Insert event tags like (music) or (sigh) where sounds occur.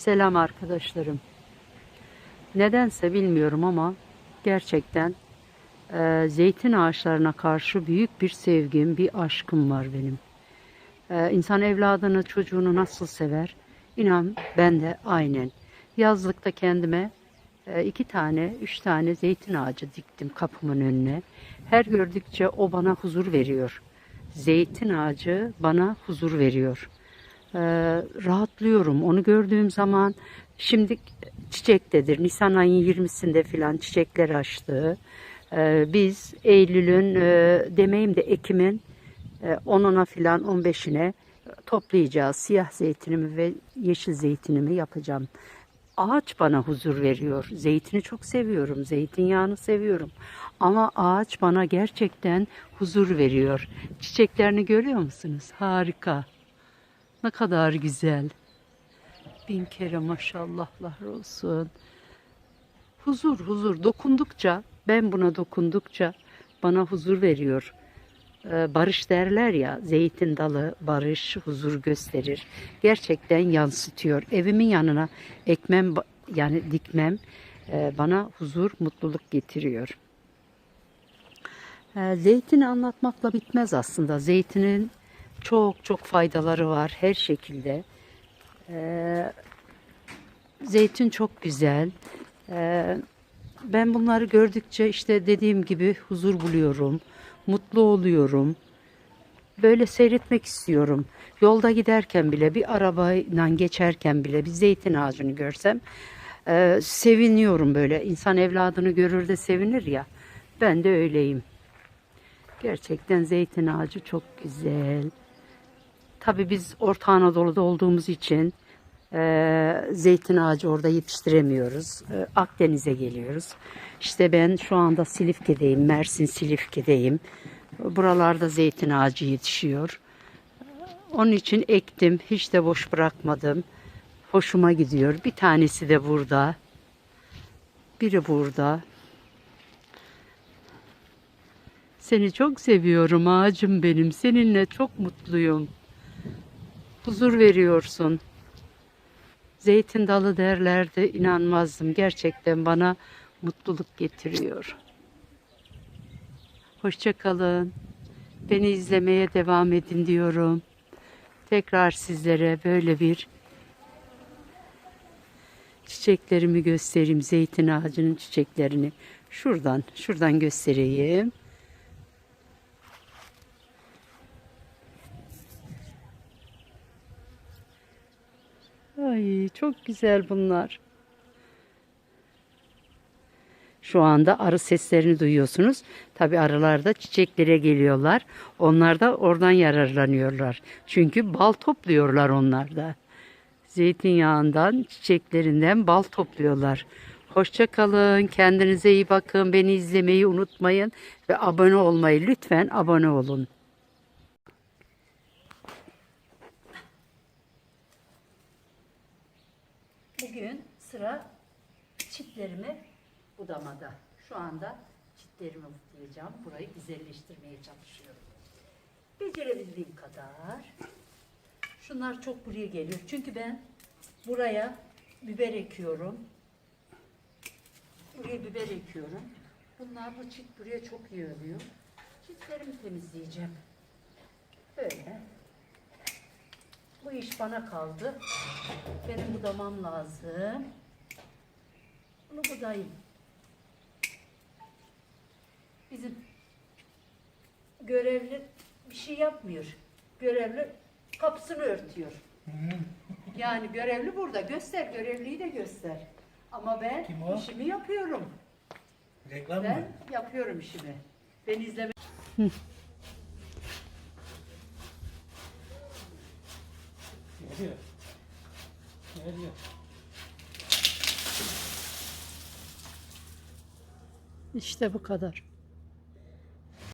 Selam arkadaşlarım. Nedense bilmiyorum ama gerçekten e, zeytin ağaçlarına karşı büyük bir sevgim, bir aşkım var benim. E, insan evladını, çocuğunu nasıl sever? İnan ben de aynen. Yazlıkta kendime e, iki tane, üç tane zeytin ağacı diktim kapımın önüne. Her gördükçe o bana huzur veriyor. Zeytin ağacı bana huzur veriyor. Ee, rahatlıyorum. Onu gördüğüm zaman şimdi çiçektedir. Nisan ayın 20'sinde filan çiçekler açtı. Ee, biz Eylül'ün e, demeyeyim de Ekim'in e, 10'una filan 15'ine toplayacağız. Siyah zeytinimi ve yeşil zeytinimi yapacağım. Ağaç bana huzur veriyor. Zeytini çok seviyorum. Zeytinyağını seviyorum. Ama ağaç bana gerçekten huzur veriyor. Çiçeklerini görüyor musunuz? Harika. Ne kadar güzel. Bin kere maşallahlar olsun. Huzur, huzur. Dokundukça, ben buna dokundukça bana huzur veriyor. Ee, barış derler ya, zeytin dalı barış, huzur gösterir. Gerçekten yansıtıyor. Evimin yanına ekmem, yani dikmem e, bana huzur, mutluluk getiriyor. Ee, Zeytini anlatmakla bitmez aslında. Zeytinin çok çok faydaları var her şekilde. Ee, zeytin çok güzel. Ee, ben bunları gördükçe işte dediğim gibi huzur buluyorum, mutlu oluyorum. Böyle seyretmek istiyorum. Yolda giderken bile bir arabayla geçerken bile bir zeytin ağacını görsem e, seviniyorum böyle. İnsan evladını görür de sevinir ya. Ben de öyleyim. Gerçekten zeytin ağacı çok güzel. Tabii biz Orta Anadolu'da olduğumuz için e, zeytin ağacı orada yetiştiremiyoruz. E, Akdeniz'e geliyoruz. İşte ben şu anda Silifke'deyim, Mersin Silifke'deyim. Buralarda zeytin ağacı yetişiyor. Onun için ektim, hiç de boş bırakmadım. Hoşuma gidiyor. Bir tanesi de burada. Biri burada. Seni çok seviyorum ağacım benim. Seninle çok mutluyum. Huzur veriyorsun. Zeytin dalı derlerdi inanmazdım. Gerçekten bana mutluluk getiriyor. Hoşça kalın. Beni izlemeye devam edin diyorum. Tekrar sizlere böyle bir çiçeklerimi göstereyim. Zeytin ağacının çiçeklerini. Şuradan, şuradan göstereyim. Ay çok güzel bunlar. Şu anda arı seslerini duyuyorsunuz. Tabi arılar da çiçeklere geliyorlar. Onlar da oradan yararlanıyorlar. Çünkü bal topluyorlar onlar da. Zeytinyağından, çiçeklerinden bal topluyorlar. Hoşça kalın. Kendinize iyi bakın. Beni izlemeyi unutmayın ve abone olmayı lütfen abone olun. Bugün sıra çitlerimi budamada. Şu anda çitlerimi budayacağım. Burayı güzelleştirmeye çalışıyorum. Becerebildiğim kadar. Şunlar çok buraya geliyor. Çünkü ben buraya biber ekiyorum. Buraya biber ekiyorum. Bunlar bu çit buraya çok iyi oluyor. Çitlerimi temizleyeceğim. Böyle. Bu iş bana kaldı. Benim budamam lazım. Bunu budayayım. Bizim görevli bir şey yapmıyor. Görevli kapısını örtüyor. Yani görevli burada. Göster, görevliyi de göster. Ama ben Kim o? işimi yapıyorum. Reklam Ben mı? yapıyorum işimi. Beni izleme. (laughs) Geliyor. Geliyor. İşte bu kadar.